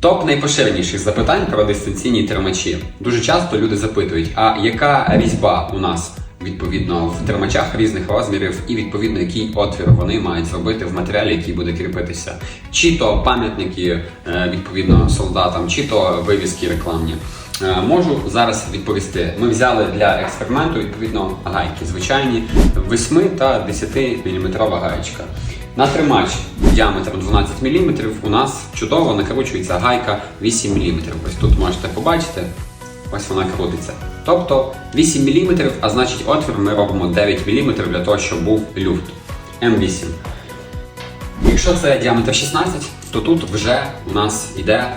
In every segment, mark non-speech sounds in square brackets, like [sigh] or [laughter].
Топ найпоширеніших запитань про дистанційні тримачі. Дуже часто люди запитують, а яка різьба у нас відповідно в тримачах різних розмірів, і відповідно який отвір вони мають зробити в матеріалі, який буде кріпитися, чи то пам'ятники е, відповідно солдатам, чи то вивіски рекламні. Е, Можу зараз відповісти. Ми взяли для експерименту відповідно гайки, звичайні 8 та 10 мм гаєчка. На тримач діаметром 12 мм у нас чудово накручується гайка 8 мм. Ось тут можете побачити, ось вона крутиться. Тобто 8 мм, а значить отвір ми робимо 9 мм для того, щоб був люфт. М8. Якщо це діаметр 16, то тут вже у нас іде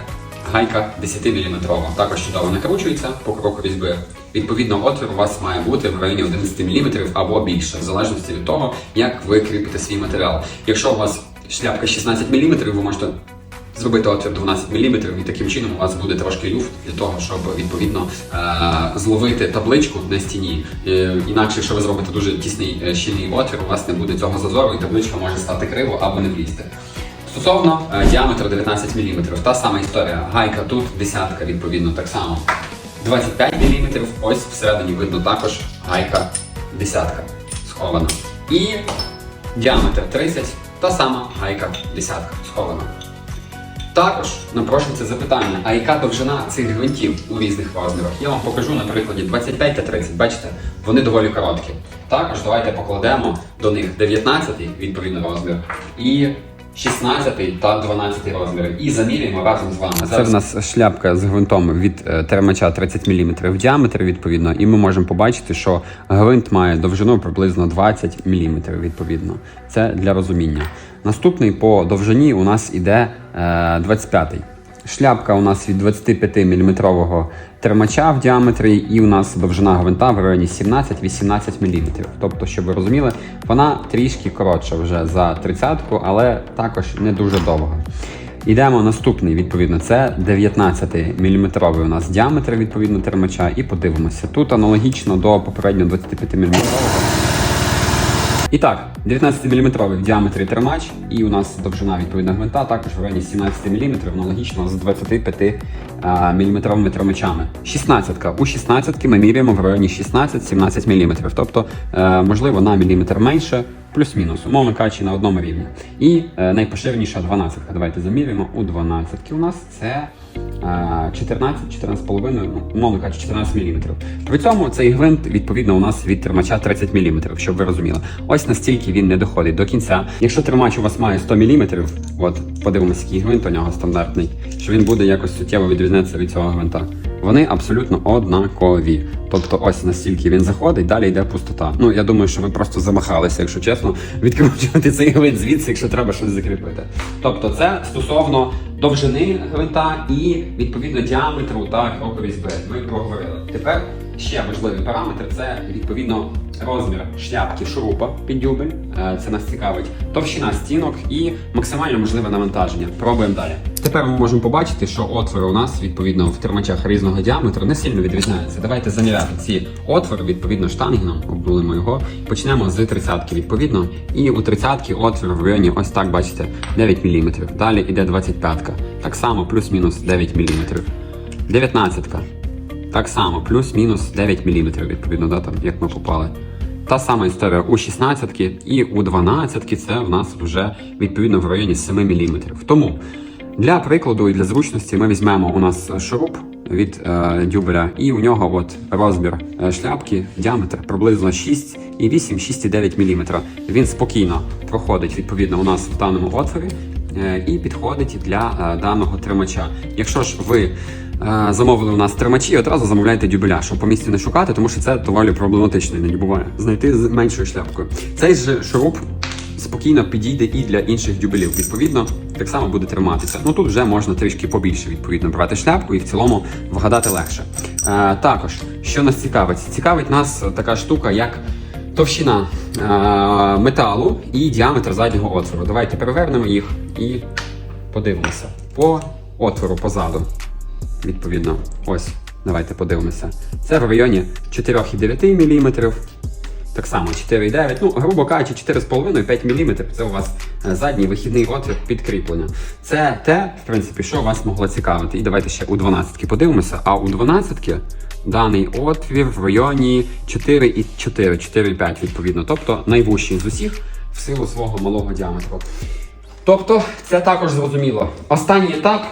гайка 10 мм. Також чудово накручується по кроку різьби. Відповідно, отвір у вас має бути в районі 11 мм або більше, в залежності від того, як ви кріпите свій матеріал. Якщо у вас шляпка 16 мм, ви можете зробити отвір 12 мм, і таким чином у вас буде трошки люфт для того, щоб відповідно е, зловити табличку на стіні. Е, Інакше, якщо ви зробите дуже тісний е, щільний отвір, у вас не буде цього зазору, і табличка може стати криво або не влізти. Стосовно діаметру 19 мм, та сама історія. Гайка тут, десятка, відповідно, так само. 25 мм, ось всередині видно також гайка десятка схована. І діаметр 30, та сама гайка десятка схована. Також напрошується запитання, а яка довжина цих гвинтів у різних розмірах? Я вам покажу на прикладі 25 та 30. Бачите, вони доволі короткі. Також давайте покладемо до них 19 відповідно розмір і 16 та 12 розміри. І заміряємо разом з вами. Це в нас шляпка з гвинтом від е, термача 30 мм в діаметр, відповідно, і ми можемо побачити, що гвинт має довжину приблизно 20 мм, відповідно. Це для розуміння. Наступний по довжині у нас іде е, 25-й. Шляпка у нас від 25 мм термача в діаметрі, і у нас довжина гвинта в районі 17-18 мм. Тобто, щоб ви розуміли, вона трішки коротша вже за 30-ку, але також не дуже довго. Ідемо наступний, відповідно, це 19 мм у нас діаметр відповідно термача, і подивимося. Тут аналогічно до попереднього 25 мм. І так, 19-мм в діаметрі тримач, і у нас довжина відповідно гвинта також в районі 17 мм, аналогічно з 25 мм тримачами. 16-ка. У 16 ми міряємо в районі 16-17 мм, тобто, е, можливо, на міліметр менше, плюс-мінус, умовно кажучи, на одному рівні. І е, найпоширеніша 12-ка. Давайте замірюємо. У 12 у нас це. 14, 14,5, ну, умовно кажучи, 14 мм. При цьому цей гвинт, відповідно, у нас від тримача 30 мм, щоб ви розуміли. Ось настільки він не доходить до кінця. Якщо тримач у вас має 100 мм, от подивимося, який гвинт у нього стандартний, що він буде якось суттєво відрізнятися від цього гвинта. Вони абсолютно однакові. Тобто, ось настільки він заходить, далі йде пустота. Ну я думаю, що ви просто замахалися, якщо чесно, [laughs] відкручувати цей гвинт звідси, якщо треба щось закріпити. Тобто, це стосовно довжини гвинта і відповідно діаметру та кроку різьби. Ми проговорили. Тепер ще важливий параметр це відповідно розмір шляпки шурупа під дюбель. Це нас цікавить. Товщина стінок і максимально можливе навантаження. Пробуємо далі. Тепер ми можемо побачити, що отвори у нас відповідно в термачах різного діаметру не сильно відрізняються. Давайте заміряти ці отвори відповідно штангеном, обнулимо його. Почнемо з 30-ки відповідно. І у 30-ки отвір в районі, ось так бачите, 9 мм. Далі йде 25-ка. Так само плюс-мінус 9 мм. 19-ка. Так само, плюс-мінус 9 мм, відповідно, да, там, як ми попали. Та сама історія у 16 і у 12 це в нас вже відповідно в районі 7 мм. Тому для прикладу і для зручності ми візьмемо у нас шуруп від е, дюбеля, і у нього от розмір е, шляпки, діаметр приблизно 6,8-6,9 мм. Він спокійно проходить відповідно у нас в даному отворі е, і підходить для е, даного тримача. Якщо ж ви замовили у нас тримачі, одразу замовляйте дюбеля, щоб по місці не шукати, тому що це доволі проблематично іноді буває. Знайти з меншою шляпкою. Цей же шуруп спокійно підійде і для інших дюбелів. Відповідно, так само буде триматися. Ну тут вже можна трішки побільше відповідно брати шляпку і в цілому вгадати легше. Е, також, що нас цікавить? Цікавить нас така штука, як товщина е, металу і діаметр заднього отвору. Давайте перевернемо їх і подивимося по отвору позаду. Відповідно, ось. Давайте подивимося. Це в районі 4,9 мм. Так само 4,9, ну, грубо кажучи, 4,5-5 мм це у вас е, задній вихідний отвір підкріплення. Це те, в принципі, що вас могло цікавити. І давайте ще у 12 подивимося. А у 12 даний отвір в районі 4,4, 4,5 відповідно. Тобто найвужчий з усіх в силу свого малого діаметру. Тобто, це також зрозуміло. Останній етап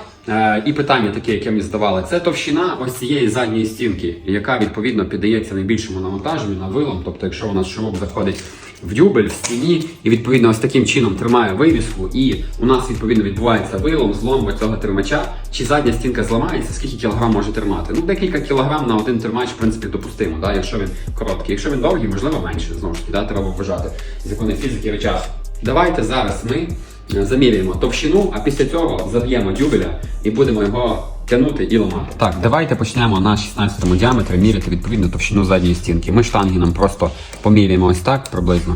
і питання таке, яке мені здавали, це товщина ось цієї задньої стінки, яка відповідно піддається найбільшому навантаженню на вилом. Тобто, якщо у нас шуруп заходить в дюбель, в стіні, і відповідно ось таким чином тримає вивіску, і у нас відповідно відбувається вилом, злом цього тримача, чи задня стінка зламається, скільки кілограм може тримати? Ну, декілька кілограм на один тримач, в принципі, допустимо, да, якщо він короткий. Якщо він довгий, можливо, менше знову ж таки, да, треба вважати закони фізики речах. Давайте зараз ми е, заміряємо товщину, а після цього заб'ємо дюбеля і будемо його тягнути і ламати. Так, давайте почнемо на 16 діаметрі міряти відповідно товщину задньої стінки. Ми штангеном просто поміряємо ось так приблизно.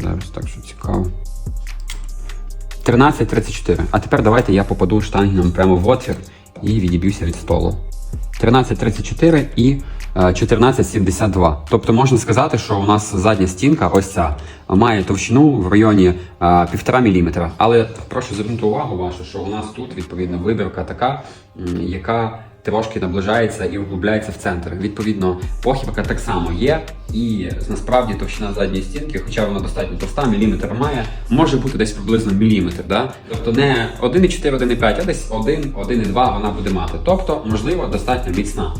Зараз так, що цікаво. 13.34. А тепер давайте я попаду штангеном прямо в отвір і відіб'юся від столу. 13.34 і 14.72. Тобто можна сказати, що у нас задня стінка, ось ця, має товщину в районі е, 1,5 мм. Але прошу звернути увагу вашу, що у нас тут відповідно вибірка така, яка трошки наближається і углубляється в центр. Відповідно, похибка так само є, і насправді товщина задньої стінки, хоча вона достатньо товста, міліметр має, може бути десь приблизно міліметр. Да? Тобто не 1,4, 1,5, а десь 1, 1,2 вона буде мати. Тобто, можливо, достатньо міцна.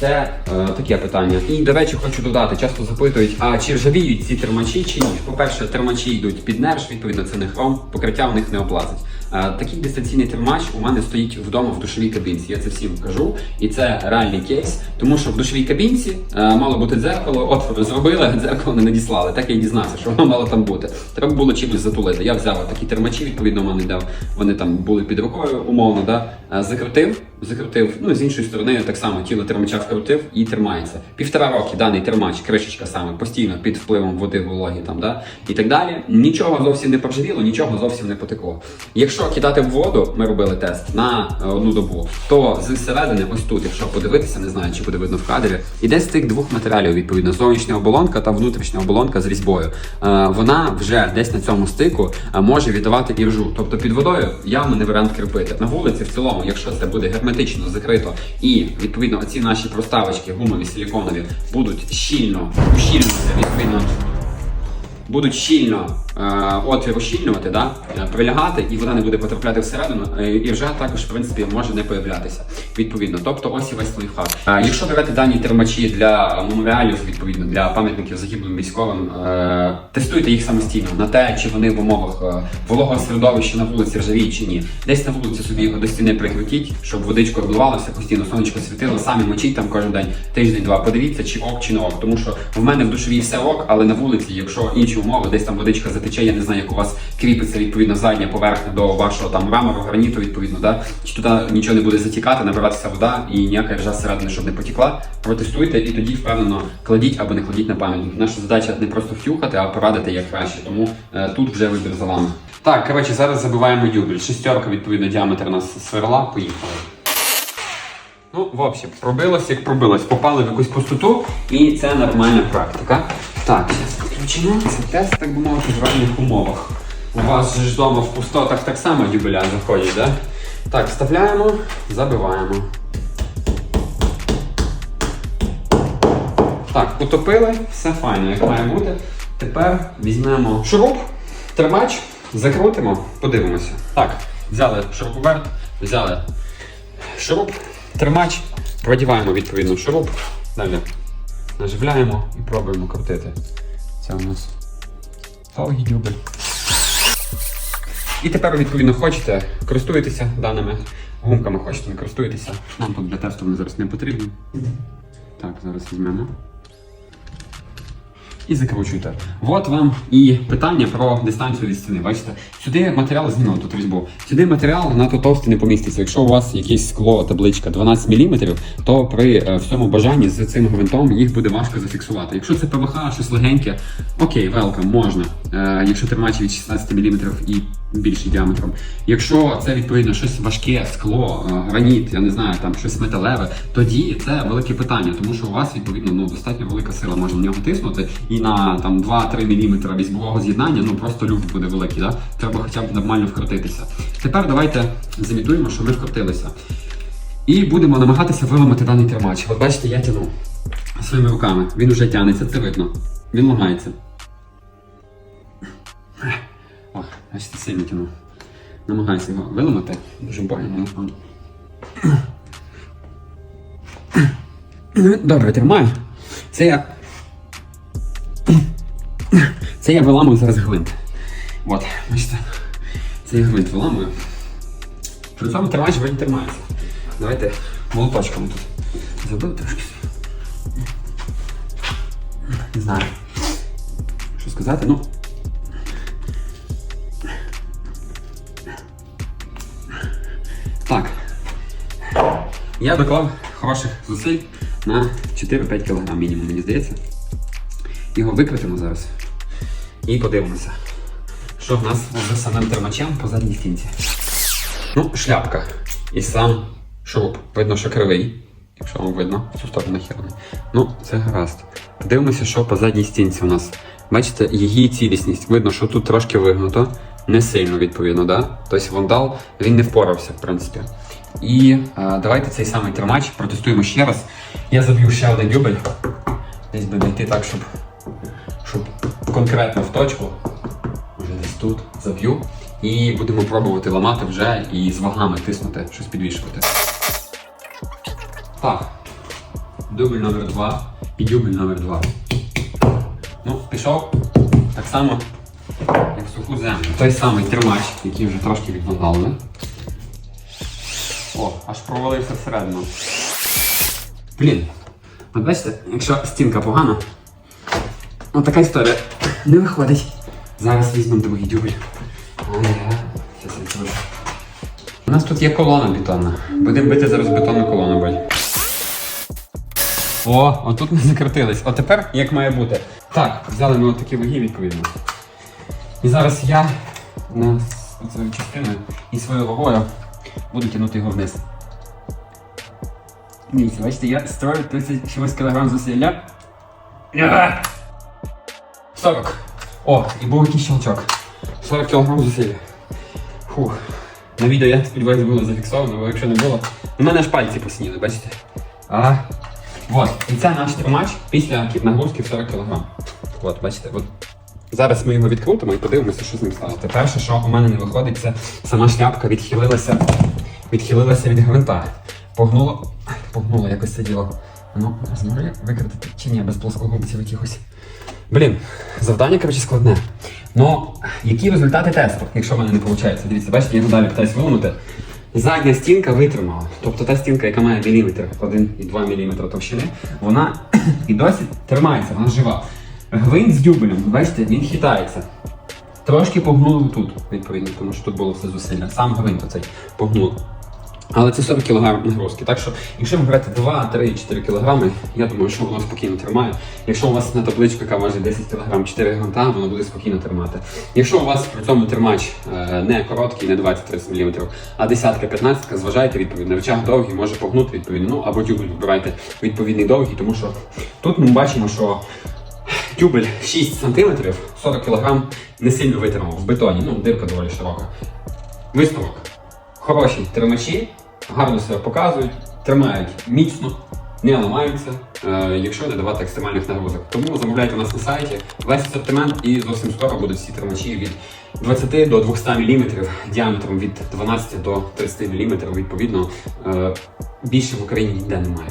Це е, таке питання. І, до речі, хочу додати, часто запитують, а чи ржавіють ці термачі чи ні? По-перше, термачі йдуть під нерж, відповідно, це не хром, покриття в них не облазить. Е, такий дистанційний термач у мене стоїть вдома в душовій кабінці. Я це всім кажу. І це реальний кейс, тому що в душовій кабінці е, мало бути дзеркало, отвори зробили, [laughs] дзеркало не надіслали. Так я й дізнався, що воно мало там бути. Треба було чимось затулити. Я взяв такі термачі, відповідно, мене дав. Вони там були під рукою, умовно, да? Е, закрутив, закрутив. Ну і з іншої сторони, так само тіло термача вкрутив і тримається. Півтора роки даний термач, кришечка саме постійно під впливом води, вологі там, да? і так далі. Нічого зовсім не проживіло, нічого зовсім не потекло. Якщо кидати в воду, ми робили тест на е, одну добу, то з середини, ось тут, якщо подивитися, не знаю, чи буде видно в кадрі, іде з тих двох матеріалів, відповідно, зовнішня оболонка та внутрішня оболонка з різьбою. Е, Вона вже десь на цьому стику е, може віддавати іржу. Тобто під водою явно не варіант кріпити. На вулиці в цілому, якщо це буде герметично закрито, і відповідно оці наші проставочки гумові силіконові будуть щільно ущільнювати, відповідно. Будуть щільно е, отвір ущільнювати, да? е, прилягати, і вода не буде потрапляти всередину, е, і вже також, в принципі, може не появлятися. Відповідно. Тобто ось і весь лайфхак. Якщо берете дані термачі для меморіалів, відповідно, для пам'ятників загиблим військовим, тестуйте їх самостійно на те, чи вони в умовах вологого середовища на вулиці ржавіють чи ні. Десь на вулиці собі його до стіни прикрутіть, щоб водичко обливалося, постійно сонечко світило, самі мочіть там кожен день, тиждень-два. Подивіться, чи ок, чи не ок. Тому що в мене в душовій все ок, але на вулиці, якщо інші умови, десь там водичка затече, я не знаю, як у вас кріпиться відповідно задня поверхня до вашого там мрамору, граніту, відповідно, да? чи туди нічого не буде затікати, набиратися вода і ніяка ржа зсередини, щоб не потекла. Протестуйте і тоді впевнено кладіть або не кладіть на пам'ятник. Наша задача не просто втюхати, а порадити як краще. Тому е, тут вже вибір за вами. Так, коротше, зараз забиваємо дюбель. Шестерка, відповідно, діаметр у нас сверла. Поїхали. Ну, в общем, пробилось як пробилось. Попали в якусь пустоту, і це нормальна практика. Так, зараз Це тест, так би мовити, в реальних умовах. У вас ж вдома в пустотах так само дюбеля заходять, да? Так, вставляємо, забиваємо. Так, утопили, все файно, як має бути. Тепер візьмемо шуруп, тримач, закрутимо, подивимося. Так, взяли шуруповерт, взяли шуруп, тримач, продіваємо відповідно шуруп, далі наживляємо і пробуємо крутити. Це у нас довгий дюбель. І тепер, відповідно, хочете, користуєтеся даними гумками, хочете, не користуєтеся. Нам тут для тесту вони зараз не потрібні. Так, зараз візьмемо. І закручуйте. От вам і питання про дистанцію від стіни. Бачите, сюди матеріал змінили тут різьбу. Сюди матеріал надто товстий не поміститься. Якщо у вас якесь скло, табличка 12 мм, то при е, всьому бажанні з цим гвинтом їх буде важко зафіксувати. Якщо це ПВХ, щось легеньке, окей, велкам, можна. Е, якщо тримач від 16 мм і більший діаметром. Якщо це відповідно щось важке, скло, е, граніт, я не знаю, там щось металеве, тоді це велике питання, тому що у вас відповідно ну достатньо велика сила може на нього тиснути, і на там 2-3 мм різьбового з'єднання ну просто люфт буде великий. Да? Треба хоча б нормально вкрутитися. Тепер давайте зімітуємо, що ми вкрутилися. І будемо намагатися виламати даний тримач. От бачите, я тяну своїми руками. Він вже тягнеться, це видно. Він ламається. О, бачите, сильно тяну. Намагаюся його виламати. Дуже больно. Добре, тримаю. Це я. Це я виламую зараз гвинт. От, бачите. Це я гвинт виламую. При цьому тримач не тримається. Давайте молоточком тут. Забив трошки. Не знаю. Що сказати, ну. Так. Я доклав хороших зусиль на 4-5 кг мінімум, мені здається. Його викрутимо зараз. І подивимося, що в нас з самим термачем по задній стінці. Ну, шляпка. І сам шуруп. Видно, що кривий. Якщо вам видно, цю сторону нахилений. Ну, це гаразд. Подивимося, що по задній стінці у нас. Бачите, її цілісність. Видно, що тут трошки вигнуто. Не сильно, відповідно, да? Тобто вандал він не впорався, в принципі. І е, давайте цей самий тримач протестуємо ще раз. Я заб'ю ще один дюбель. Десь би знайти так, щоб, щоб конкретно в точку. Вже десь тут заб'ю. І будемо пробувати ламати вже і з вагами тиснути, щось підвішувати. Так. Дубль номер 2 і дубль номер 2. Ну, пішов так само, як в суху землю. Той самий тримач, який вже трошки відвагалений. О, аж провалився всередину. Блін. От бачите, якщо стінка погана, от така історія не виходить. Зараз візьмемо другий дюбель. У нас тут є колона бетонна. Будемо бити зараз бетонну колону, бать. О, отут ми закрутились. От тепер як має бути. Так, взяли ми отакі ваги відповідно. І зараз я на цією частиною і своєю вагою буду тягнути його вниз. Дивіться, бачите, я строю 30 чимось кілограм зусилля. Я! 40. О, і був якийсь щелчок. 40 кілограм зусилля. Фух. На відео я сподіваюся було зафіксовано, бо якщо не було. У мене аж пальці посініли, бачите? А. Вот. І це наш тримач після нагрузки в 40 кг. От, бачите, от. Зараз ми його відкрутимо і подивимося, що з ним сталося. Перше, що у мене не виходить, це сама шляпка відхилилася, відхилилася від гвинта. Погнуло, погнуло якось це діло. Ну, зможу я викрутити чи ні, без плоскогубців якихось. Блін, завдання, коротше, складне. Ну, які результати тесту, якщо в мене не виходить? Дивіться, бачите, я далі питаюсь виламати. Задня стінка витримала. Тобто та стінка, яка має міліметр, 1,2 мм товщини, вона [clears throat] і досі тримається, вона жива. Гвинт з дюбелем, бачите, він хитається. Трошки погнуло тут, відповідно, тому що тут було все зусилля. Сам гвинт оцей погнуло. Але це 40 кг нагрузки. Так що, якщо ви берете 2, 3, 4 кг, я думаю, що воно спокійно тримає. Якщо у вас на табличку, яка важить 10 кг 4 гвинта, воно буде спокійно тримати. Якщо у вас при цьому тримач е, не короткий, не 20-30 мм, а десятка 15 зважайте відповідно. Рычаг довгий, може погнути відповідно. Ну або тюбель вибирайте відповідний довгий, тому що тут ми бачимо, що тюбель 6 см, 40 кг не сильно витримав в бетоні. Ну, дирка доволі широка. Висновок. Хороші тримачі, гарно себе показують, тримають міцно, не ламаються, е, якщо не давати екстремальних нагрузок. Тому замовляйте у нас на сайті весь асортимент і зовсім скоро будуть всі тримачі від 20 до 200 мм, діаметром від 12 до 30 мм, відповідно, е, більше в Україні ніде немає.